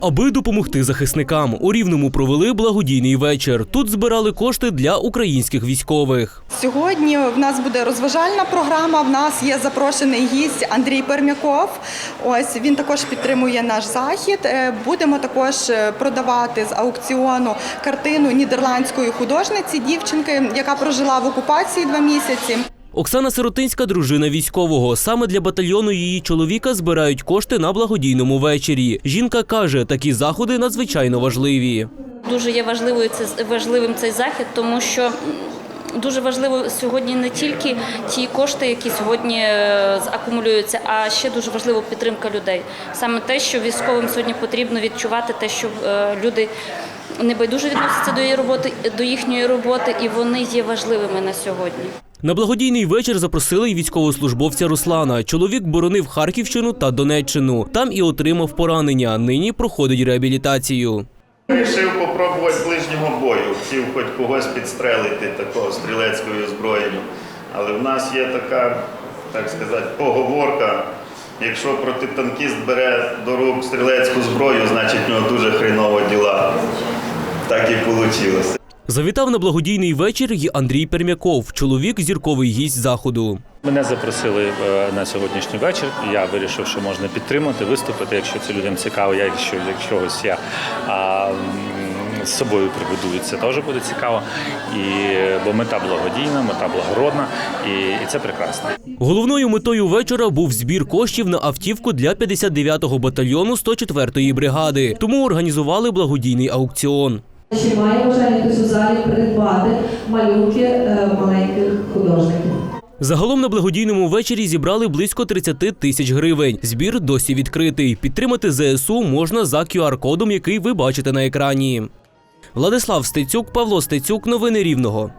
Аби допомогти захисникам, у Рівному провели благодійний вечір. Тут збирали кошти для українських військових. Сьогодні в нас буде розважальна програма. В нас є запрошений гість Андрій Пермяков. Ось він також підтримує наш захід. Е, Будемо також е, продавати з аукціону картину нідерландської художниці дівчинки, яка прожила в окупації два місяці. Оксана Сиротинська, дружина військового. Саме для батальйону її чоловіка збирають кошти на благодійному вечорі. Жінка каже, такі заходи надзвичайно важливі. Дуже є важливою це важливим цей захід, тому що дуже важливо сьогодні не тільки ті кошти, які сьогодні е, акумулюються, а ще дуже важливо підтримка людей. Саме те, що військовим сьогодні потрібно відчувати, те, що е, люди небайдуже відносяться до її роботи, до їхньої роботи, і вони є важливими на сьогодні. На благодійний вечір запросили й військовослужбовця Руслана. Чоловік боронив Харківщину та Донеччину. Там і отримав поранення. Нині проходить реабілітацію. Рішив попробувати ближнього бою, хотів хоч когось підстрелити такого стрілецькою зброєю. Але в нас є така, так сказати, поговорка. Якщо протитанкіст бере до рук стрілецьку зброю, значить в нього дуже хреново діла. Так і вийшло. Завітав на благодійний вечір й Андрій Пермяков. Чоловік зірковий гість заходу. Мене запросили е, на сьогоднішній вечір. Я вирішив, що можна підтримати, виступити, якщо це людям цікаво. Я якщо як чогось я а, з собою приведу, і це теж буде цікаво. І бо мета благодійна, мета благородна, і, і це прекрасно. Головною метою вечора був збір коштів на автівку для 59-го батальйону 104-ї бригади. Тому організували благодійний аукціон. Чи має бажання хтось у залі придбати малюнки е, маленьких художників? Загалом на благодійному вечорі зібрали близько 30 тисяч гривень. Збір досі відкритий. Підтримати ЗСУ можна за QR-кодом, який ви бачите на екрані. Владислав Стецюк, Павло Стецюк. Новини Рівного.